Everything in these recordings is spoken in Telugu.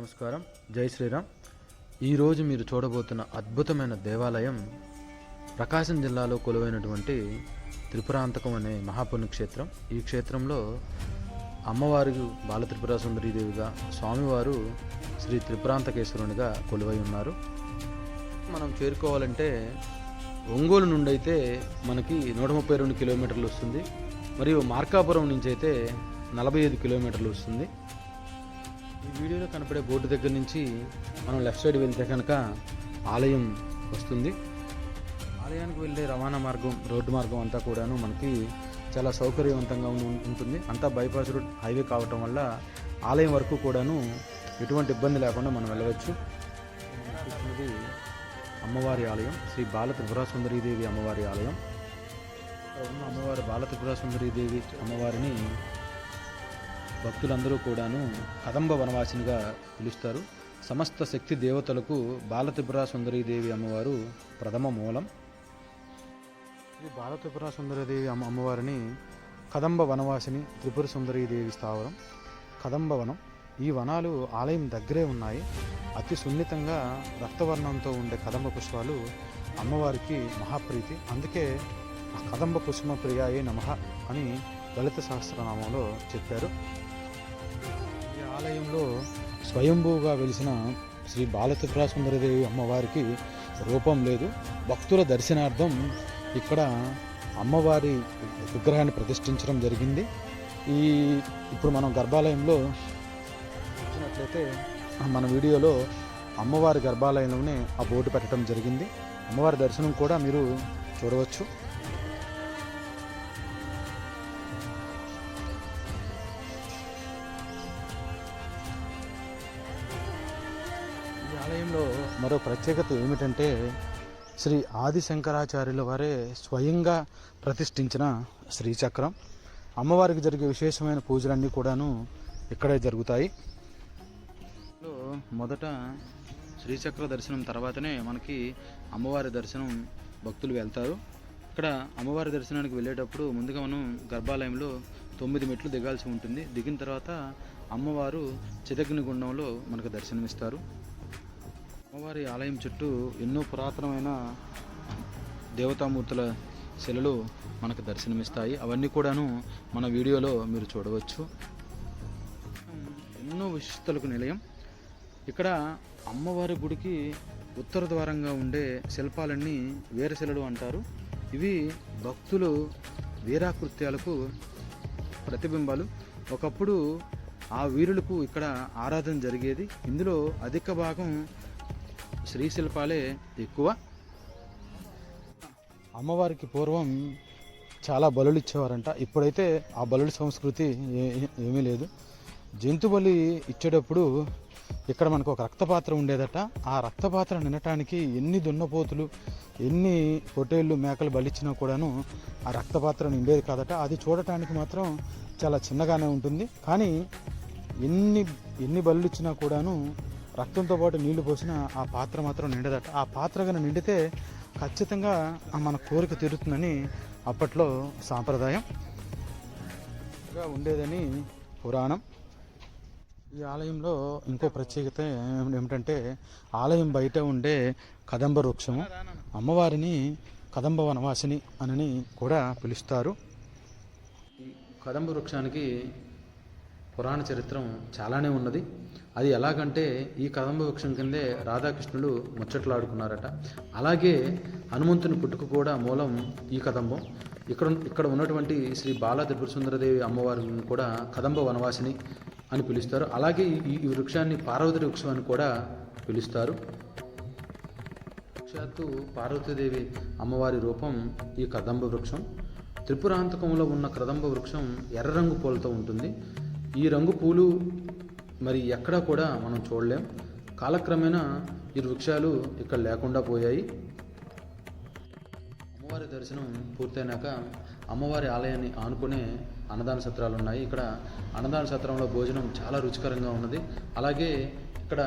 నమస్కారం. జై శ్రీరామ్. ఈరోజు మీరు చూడబోతున్న అద్భుతమైన దేవాలయం ప్రకాశం జిల్లాలో కొలువైనటువంటి త్రిపురాంతకం అనే మహాపుణ్యక్షేత్రం. ఈ క్షేత్రంలో అమ్మవారు బాల త్రిపుర సుందరీదేవిగా స్వామివారు శ్రీ త్రిపురాంతకేశ్వరునిగా కొలువై ఉన్నారు. మనం చేరుకోవాలంటే ఒంగోలు నుండి అయితే మనకి నూట ముప్పై రెండు కిలోమీటర్లు వస్తుంది. మరియు మార్కాపురం నుంచి అయితే నలభై ఐదు కిలోమీటర్లు వస్తుంది. ఈ వీడియోలో కనపడే బోర్డు దగ్గర నుంచి మనం లెఫ్ట్ సైడ్ వెళ్తే కనుక ఆలయం వస్తుంది. ఆలయానికి వెళ్ళే రవాణా మార్గం రోడ్డు మార్గం అంతా కూడాను మనకి చాలా సౌకర్యవంతంగా ఉంటుంది. అంతా బైపాస్ రోడ్ హైవే కావటం వల్ల ఆలయం వరకు కూడాను ఎటువంటి ఇబ్బంది లేకుండా మనం వెళ్ళవచ్చు. అమ్మవారి ఆలయం. శ్రీ బాల త్రిపురాసుందరీదేవి అమ్మవారి ఆలయం. ఉన్న అమ్మవారి బాల త్రిపురాసుందరీదేవి అమ్మవారిని భక్తులందరూ కూడాను కదంబ వనవాసినిగా పిలుస్తారు. సమస్త శక్తి దేవతలకు బాలత్రిపుర సుందరీదేవి అమ్మవారు ప్రథమ మూలం. ఈ బాలత్రిపుర సుందరీదేవి అమ్మ అమ్మవారిని కదంబ వనవాసిని త్రిపుర సుందరీదేవి స్థావరం. కదంబ వనం. ఈ వనాలు ఆలయం దగ్గరే ఉన్నాయి. అతి సున్నితంగా రక్తవర్ణంతో ఉండే కదంబ పుష్పాలు అమ్మవారికి మహాప్రీతి. అందుకే ఆ కదంబ పుష్ప ప్రియాయే నమః అని లలిత సహస్రనామంలో చెప్పారు. ఆలయంలో స్వయంభూగా వెలిసిన శ్రీ బాలత్రిపుర సుందరదేవి అమ్మవారికి రూపం లేదు. భక్తుల దర్శనార్థం ఇక్కడ అమ్మవారి విగ్రహాన్ని ప్రతిష్ఠించడం జరిగింది. ఈ ఇప్పుడు మనం గర్భాలయంలో చూసినట్లయితే మన వీడియోలో అమ్మవారి గర్భాలయంలోనే ఆ బోర్డు పెట్టడం జరిగింది. అమ్మవారి దర్శనం కూడా మీరు చూడవచ్చు. ఈ ఆలయంలో మరో ప్రత్యేకత ఏమిటంటే శ్రీ ఆది శంకరాచార్యుల వారే స్వయంగా ప్రతిష్ఠించిన శ్రీచక్రం. అమ్మవారికి జరిగే విశేషమైన పూజలన్నీ కూడాను ఇక్కడే జరుగుతాయి. మొదట శ్రీచక్ర దర్శనం తర్వాతనే మనకి అమ్మవారి దర్శనం భక్తులు వెళ్తారు. ఇక్కడ అమ్మవారి దర్శనానికి వెళ్ళేటప్పుడు ముందుగా మనం గర్భాలయంలో తొమ్మిది మెట్లు దిగాల్సి ఉంటుంది. దిగిన తర్వాత అమ్మవారు చితగ్ని గుండంలో మనకు దర్శనమిస్తారు. అమ్మవారి ఆలయం చుట్టూ ఎన్నో పురాతనమైన దేవతామూర్తుల శిలలు మనకు దర్శనమిస్తాయి. అవన్నీ కూడాను మన వీడియోలో మీరు చూడవచ్చు. ఎన్నో విశిష్టలకు నిలయం. ఇక్కడ అమ్మవారి గుడికి ఉత్తర ద్వారంగా ఉండే శిల్పాలన్నీ వీరశిలలు అంటారు. ఇవి భక్తులు వీరాకృత్యాలకు ప్రతిబింబాలు. ఒకప్పుడు ఆ వీరులకు ఇక్కడ ఆరాధన జరిగేది. ఇందులో అధిక భాగం శ్రీశిల్పాలే ఎక్కువ. అమ్మవారికి పూర్వం చాలా బలులు ఇచ్చేవారంట. ఇప్పుడైతే ఆ బలుల సంస్కృతి ఏ- ఏమీ లేదు. జంతు బలి ఇచ్చేటప్పుడు ఇక్కడ మనకు ఒక రక్తపాత్ర ఉండేదట. ఆ రక్తపాత్ర నినటానికి ఎన్ని దున్నపోతులు ఎన్ని పొట్టేళ్ళు మేకలు బలిచ్చినా కూడాను ఆ రక్తపాత్ర నిండేది కాదట. అది చూడటానికి మాత్రం చాలా చిన్నగానే ఉంటుంది. కానీ ఎన్ని ఎన్ని బలులు ఇచ్చినా కూడాను రక్తంతో పాటు నీళ్ళు పోసిన ఆ పాత్ర మాత్రం నిండదట. ఆ పాత్ర కనుక నిండితే ఖచ్చితంగా మన కోరిక తీరుతుందని అప్పట్లో సాంప్రదాయం. ఉండేదని పురాణం. ఈ ఆలయంలో ఇంకో ప్రత్యేకత ఏమిటంటే ఆలయం బయట ఉండే కదంబ వృక్షము. అమ్మవారిని కదంబ వనవాసిని అని కూడా పిలుస్తారు. కదంబ వృక్షానికి పురాణ చరిత్రం చాలానే ఉన్నది. అది ఎలాగంటే ఈ కదంబ వృక్షం కిందే రాధాకృష్ణులు ముచ్చట్లాడుకున్నారట. అలాగే హనుమంతుని పుట్టుకు కూడా మూలం ఈ కదంబం. ఇక్కడ ఇక్కడ ఉన్నటువంటి శ్రీ బాల త్రిపురసుందరదేవి అమ్మవారిని కూడా కదంబ వనవాసిని అని పిలుస్తారు. అలాగే ఈ ఈ వృక్షాన్ని పార్వతి వృక్షం అని కూడా పిలుస్తారు. సాక్షాత్తు పార్వతీదేవి అమ్మవారి రూపం ఈ కదంబ వృక్షం. త్రిపురాంతకంలో ఉన్న కదంబ వృక్షం ఎర్ర రంగు పూలతో ఉంటుంది. ఈ రంగు పూలు మరి ఎక్కడా కూడా మనం చూడలేం. కాలక్రమేణా ఈ వృక్షాలు ఇక్కడ లేకుండా పోయాయి. అమ్మవారి దర్శనం పూర్తయినాక అమ్మవారి ఆలయాన్ని ఆనుకునే అన్నదాన సత్రాలు ఉన్నాయి. ఇక్కడ అన్నదాన సత్రంలో భోజనం చాలా రుచికరంగా ఉన్నది. అలాగే ఇక్కడ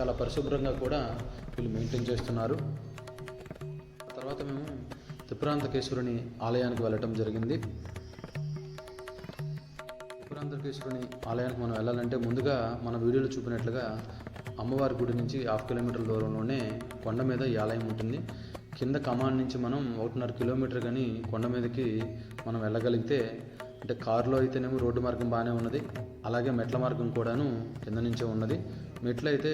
చాలా పరిశుభ్రంగా కూడా వీళ్ళు మెయింటైన్ చేస్తున్నారు. తర్వాత మేము త్రిపురాంతకేశ్వరుని ఆలయానికి వెళ్ళటం జరిగింది. ఆంధ్రకేశ్వరుని ఆలయానికి మనం వెళ్ళాలంటే ముందుగా మన వీడియోలో చూపినట్లుగా అమ్మవారి గుడి నుంచి హాఫ్ కిలోమీటర్ దూరంలోనే కొండ మీద ఈ ఆలయం ఉంటుంది. కింద కమాండ్ నుంచి మనం ఒకటిన్నర కిలోమీటర్ కానీ కొండ మీదకి మనం వెళ్ళగలిగితే అంటే కారులో అయితేనేమో రోడ్డు మార్గం బాగానే ఉన్నది. అలాగే మెట్ల మార్గం కూడాను కింద నుంచే ఉన్నది. మెట్లు అయితే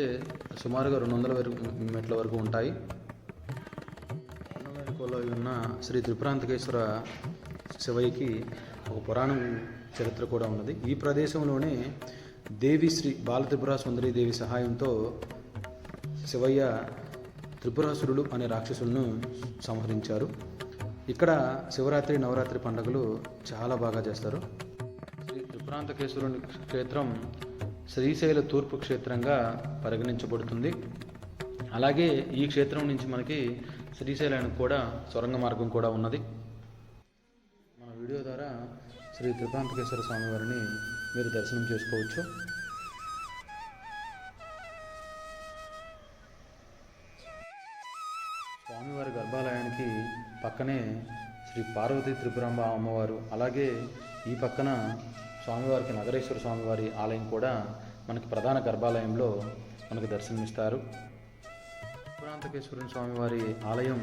సుమారుగా రెండు వందల వరకు మెట్ల వరకు ఉంటాయి. కొండమేరుకోలో ఉన్న శ్రీ త్రిపురాంతకేశ్వర శివయ్యకి ఒక పురాణం చరిత్ర కూడా ఉన్నది. ఈ ప్రదేశంలోనే దేవి శ్రీ బాలత్రిపుర సుందరి దేవి సహాయంతో శివయ్య త్రిపురాసురుడు అనే రాక్షసులను సంహరించారు. ఇక్కడ శివరాత్రి నవరాత్రి పండుగలు చాలా బాగా చేస్తారు. శ్రీ త్రిపురాంతకేశ్వరుని క్షేత్రం శ్రీశైల తూర్పు క్షేత్రంగా పరిగణించబడుతుంది. అలాగే ఈ క్షేత్రం నుంచి మనకి శ్రీశైలానికి కూడా సొరంగ మార్గం కూడా ఉన్నది. మన వీడియో ద్వారా శ్రీ త్రిపురాంతకేశ్వర స్వామివారిని మీరు దర్శనం చేసుకోవచ్చు. స్వామివారి గర్భాలయానికి పక్కనే శ్రీ పార్వతీ త్రిపురాంబ అమ్మవారు అలాగే ఈ పక్కన స్వామివారికి నగరేశ్వర స్వామివారి ఆలయం కూడా మనకి ప్రధాన గర్భాలయంలో మనకు దర్శనమిస్తారు. త్రిపురాంతకేశ్వరుని స్వామివారి ఆలయం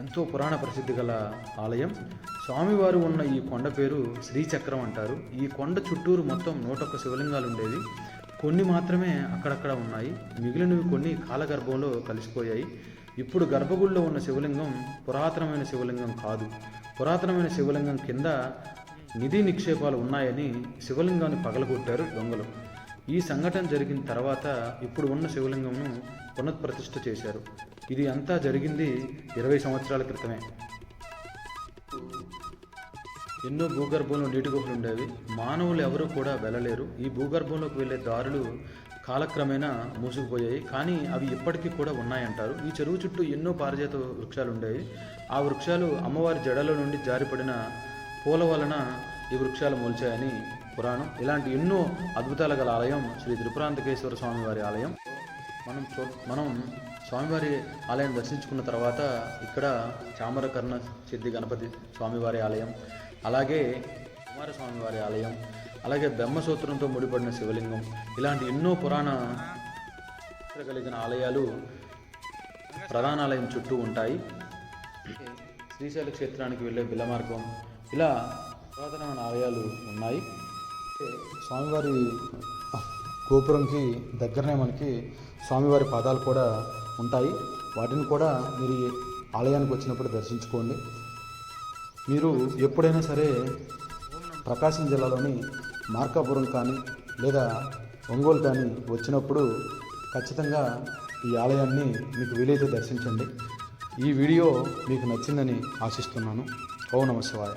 ఎంతో పురాణ ప్రసిద్ధి గల ఆలయం. స్వామివారు ఉన్న ఈ కొండ పేరు శ్రీచక్రం అంటారు. ఈ కొండ చుట్టూరు మొత్తం నూటొక్క శివలింగాలు ఉండేవి కొన్ని మాత్రమే అక్కడక్కడ ఉన్నాయి. మిగిలినవి కొన్ని కాలగర్భంలో కలిసిపోయాయి. ఇప్పుడు గర్భగుడిలో ఉన్న శివలింగం పురాతనమైన శివలింగం కాదు. పురాతనమైన శివలింగం కింద నిధి నిక్షేపాలు ఉన్నాయని శివలింగాన్ని పగలగొట్టారు దొంగలు. ఈ సంఘటన జరిగిన తర్వాత ఇప్పుడు ఉన్న శివలింగంను పునఃప్రతిష్ఠ చేశారు. ఇది అంతా జరిగింది ఇరవై సంవత్సరాల క్రితమే. ఎన్నో భూగర్భంలో నీటి గుహలు ఉండేవి. మానవులు ఎవరూ కూడా వెళ్ళలేరు. ఈ భూగర్భంలోకి వెళ్ళే దారులు కాలక్రమేణా మూసుకుపోయాయి. కానీ అవి ఇప్పటికీ కూడా ఉన్నాయంటారు. ఈ చెరువు చుట్టూ ఎన్నో పారిజాత వృక్షాలు ఉండేవి. ఆ వృక్షాలు అమ్మవారి జడల నుండి జారిపడిన పూల వలన ఈ వృక్షాలు మొలిచాయని పురాణం. ఇలాంటి ఎన్నో అద్భుతాల గల ఆలయం శ్రీ త్రిపురాంతకేశ్వర స్వామి వారి ఆలయం. మనం చూ మనం స్వామివారి ఆలయం దర్శించుకున్న తర్వాత ఇక్కడ చామరకర్ణ సిద్ధి గణపతి స్వామివారి ఆలయం అలాగే కుమారస్వామి వారి ఆలయం అలాగే బ్రహ్మసూత్రంతో ముడిపడిన శివలింగం ఇలాంటి ఎన్నో పురాణ కలిగిన ఆలయాలు ప్రధాన ఆలయం చుట్టూ ఉంటాయి. శ్రీశైల క్షేత్రానికి వెళ్ళే బిల్ల మార్గం ఇలా పురాతనమైన ఆలయాలు ఉన్నాయి. స్వామివారి గోపురంకి దగ్గరనే మనకి స్వామివారి పాదాలు కూడా ఉంటాయి. వాటిని కూడా మీరు ఆలయానికి వచ్చినప్పుడు దర్శించుకోండి. మీరు ఎప్పుడైనా సరే ప్రకాశం జిల్లాలోని మార్కాపురం కానీ లేదా ఒంగోలు కానీ వచ్చినప్పుడు ఖచ్చితంగా ఈ ఆలయాన్ని మీకు వీలైతే దర్శించండి. ఈ వీడియో మీకు నచ్చిందని ఆశిస్తున్నాను. ఓ నమ శివాయ.